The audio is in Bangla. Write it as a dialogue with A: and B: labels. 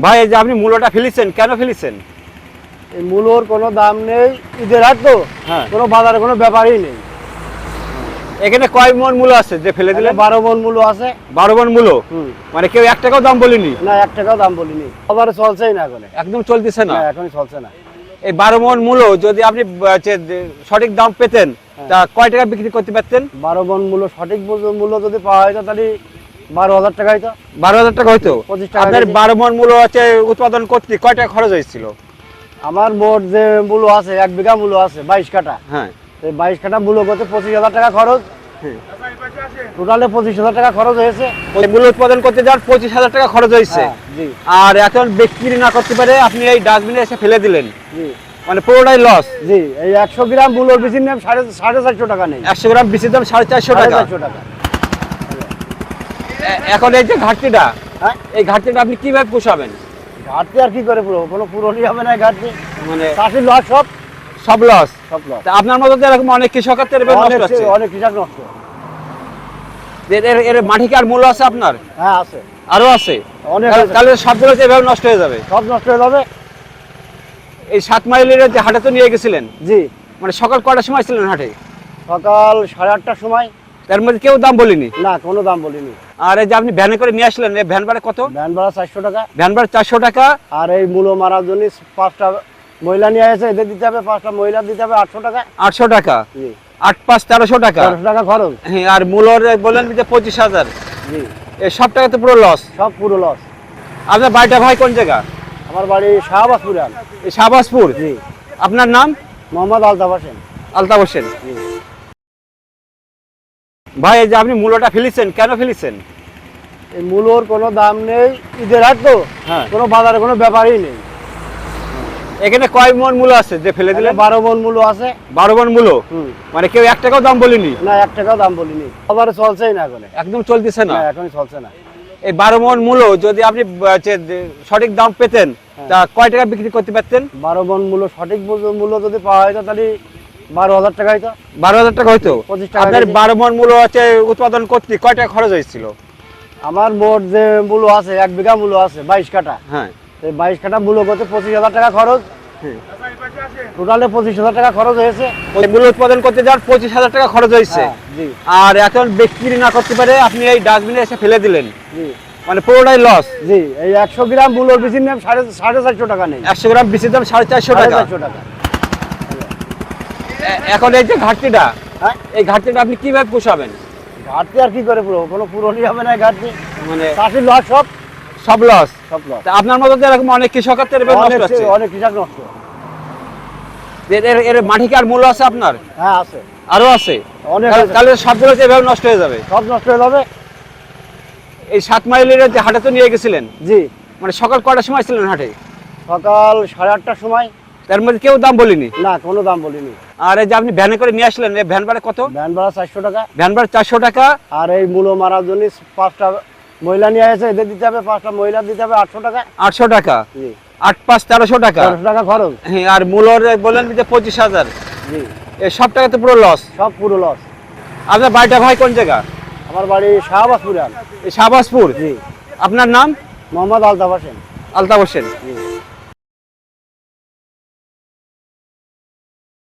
A: ভাই এই যে আপনি মূল্যটা ফেলেছেন কেন ফেলেছেন?
B: এই মূলোর কোনো দাম নেই ঈদের হাট তো।
A: হ্যাঁ।
B: কোনো বাজারে কোনো ব্যাপারই নেই।
A: এখানে কয় মন মূল্য আছে? যে ফেলে
B: দিলে বারো মন মূল্য আছে।
A: বারো মন
B: হুম।
A: মানে কেউ এক টাকাও দাম বলেনি?
B: না এক টাকাও দাম বলিনি। বাজারে চলছেই না এখন।
A: একদম চলতেছে না?
B: এখনই চলছে না।
A: এই বারো মন মূল্য যদি আপনি সঠিক দাম পেতেন তা কয় টাকা বিক্রি করতে পারতেন?
B: বারো মন মূল্য সঠিক মূল্য- যদি পাওয়া হয়তো তাহলে বারো হাজার টাকা হয়তো
A: বারো হাজার টাকা হয়তো আপনার বারো মন হচ্ছে উৎপাদন করতে কয় টাকা খরচ হয়েছিল?
B: আমার মোট যে মূল্য আছে এক বিঘা মূল্য আছে বাইশ কাটা
A: হ্যাঁ।
B: এই বাইশ কাটা মূল্য করতে পঁচিশ হাজার টাকা খরচ।
A: হ্যাঁ।
B: টোটালে পঁচিশ হাজার টাকা খরচ হয়েছে।
A: ওই মূল্য উৎপাদন করতে যাওয়ার পঁচিশ হাজার টাকা খরচ হয়েছে।
B: হ্যাঁ,
A: আর এখন বিক্রি না করতে পারে আপনি এই ডাস্টবিনে এসে ফেলে দিলেন। মানে পুরোটাই লস
B: জি এই একশো গ্রাম মূল্যর বেশি নেই সাড়ে সাড়ে চারশো টাকা নেই।
A: একশো গ্রাম বিচির দাম সাড়ে চারশো টাকা।
B: চারশো টাকা।
A: এখন এই যে ঘাটতিটা
B: হ্যাঁ?
A: এই ঘাটতিটা আপনি কীভাবে পোষাবেন?
B: ঘাটতি আর কি করে পুরো কোনো পুরোনি হবে না ঘাটতি।
A: মানে
B: চাষির লস সব?
A: সব লস?
B: সব লস।
A: আপনার মতো এরকম অনেক কৃষকের তো এরকম নষ্ট হচ্ছে।
B: অনেক কৃষক নষ্ট।
A: এর এর মাটি কি আর মূল্য আছে আপনার?
B: হ্যাঁ আছে।
A: আরও আছে?
B: অনেক
A: তাহলে- সবগুলো এভাবে নষ্ট হয়ে যাবে?
B: সব নষ্ট হয়ে যাবে।
A: এই সাত মাইলের যে হাটে তো নিয়ে গেছিলেন?
B: জি।
A: মানে সকাল কয়টার সময় ছিলেন হাটে?
B: সকাল সাড়ে আটটার সময়।
A: তার মধ্যে কেউ দাম বলিনি?
B: না কোনো দাম বলিনি।
A: আর এই যে আপনি ভ্যানে করে নিয়ে আসলেন এই ভ্যান ভাড়া কত?
B: ভ্যান ভাড়া চারশো টাকা।
A: ভ্যান ভাড়া চারশো টাকা।
B: আর এই মূলো মারার জন্য পাঁচটা মহিলা নিয়ে এসে এদের দিতে হবে পাঁচটা মহিলা দিতে হবে আটশো টাকা।
A: আটশো টাকা? আট পাঁচ তেরোশো টাকা?
B: তেরোশো টাকা খরচ।
A: হ্যাঁ আর মূলর বললেন যে পঁচিশ হাজার।
B: জি।
A: এই সব টাকা তো পুরো লস
B: সব পুরো লস
A: আপনার বাড়িটা ভাই কোন জায়গা?
B: আমার বাড়ি শাহবাজপুরে।
A: শাহবাজপুর?
B: জি।
A: আপনার নাম?
B: মোহাম্মদ আলতাফ হোসেন।
A: আলতাফ হোসেন।
B: জি।
A: ভাই এই যে আপনি মূল্যটা ফেলেছেন কেন ফেলেছেন?
B: এই মূলোর কোনো দাম নেই ঈদের হাট তো।
A: হ্যাঁ।
B: কোনো বাজারে কোনো ব্যাপারই নেই।
A: এখানে কয় মন মূল্য আছে? যে ফেলে দিলে
B: এখানে বারো মন মূল্য আছে।
A: বারো মন
B: হুম।
A: মানে কেউ এক টাকাও দাম বলিনি?
B: না এক টাকাও দাম বলিনি। বাজারে চলছেই না এখন।
A: একদম চলতেছে না?
B: না এখনই চলছে না।
A: এই বারো মন মূল্য যদি আপনি সঠিক দাম পেতেন তা কয় টাকা বিক্রি করতে পারতেন?
B: বারো মন মূল্য সঠিক মূল্য- যদি পাওয়া হয়তো তাহলে বারো হাজার টাকা হয়তো
A: বারো হাজার টাকা হয়তো আপনার। বারো মন মূল্য হচ্ছে উৎপাদন করতে কয় টাকা খরচ হয়েছিল?
B: আমার মোট যে মূল্য আছে এক বিঘা মূল্য আছে বাইশ কাটা
A: হ্যাঁ।
B: এই বাইশ কাটা মূল্য করতে পঁচিশ হাজার টাকা খরচ।
A: হ্যাঁ।
B: টোটালে পঁচিশ হাজার টাকা খরচ হয়েছে।
A: ওই মূল্য উৎপাদন করতে যাওয়ার পঁচিশ হাজার টাকা খরচ হয়েছে।
B: হ্যাঁ, জি।
A: আর এখন বিক্রি না করতে পারে আপনি এই ডাস্টবিনে এসে ফেলে দিলেন।
B: জি।
A: মানে পুরোটাই লস
B: জি এই একশো গ্রাম মূল্যর বেশি নেই সাড়ে সাড়ে চারশো টাকা নেই।
A: একশো গ্রাম বিচির দাম সাড়ে চারশো টাকা।
B: টাকা।
A: এখন এই যে ঘাটতিটা
B: হ্যাঁ?
A: এই ঘাটতিটা আপনি কীভাবে পোষাবেন?
B: ঘাটতি আর কি করে পুরো? কোনো পুরোনি হবে না ঘাটতি।
A: মানে
B: চাষির লস সব?
A: সব লস?
B: সব লস।
A: আপনার মতো এরকম অনেক কৃষকের তো এরকম নষ্ট হচ্ছে।
B: অনেক কৃষক নষ্ট।
A: এর এর মাটি কি আর মূল্য আছে আপনার?
B: হ্যাঁ আছে।
A: আরও আছে?
B: অনেক
A: তাহলে- সবগুলো এভাবে নষ্ট হয়ে যাবে।
B: সব নষ্ট হয়ে যাবে।
A: এই সাত মাইলের যে হাটে তো নিয়ে গেছিলেন?
B: জি।
A: মানে সকাল কয়টার সময় ছিলেন হাটে?
B: সকাল সাড়ে আটটার সময়।
A: তার মধ্যে কেউ দাম বলিনি?
B: না কোনো দাম বলিনি।
A: আর এই যে আপনি ভ্যানে করে নিয়ে আসলেন এই ভ্যান ভাড়া কত?
B: ভ্যান ভাড়া চারশো টাকা।
A: ভ্যান ভাড়া চারশো টাকা।
B: আর এই মূলো মারার জন্য পাঁচটা মহিলা নিয়ে এসে এদের দিতে হবে পাঁচটা মহিলা দিতে হবে আটশো টাকা।
A: আটশো টাকা? আট পাঁচ তেরোশো টাকা?
B: তেরোশো টাকা খরচ।
A: হ্যাঁ আর মূলর বললেন যে পঁচিশ হাজার।
B: জি।
A: এই সব টাকা তো পুরো লস
B: সব পুরো লস
A: আপনার বাড়িটা ভাই কোন জায়গা?
B: আমার বাড়ি শাহবাজপুরে
A: শাহবাজপুর?
B: জি।
A: আপনার নাম?
B: মোহাম্মদ আলতাফ হোসেন।
A: আলতাফ হোসেন।
B: জি।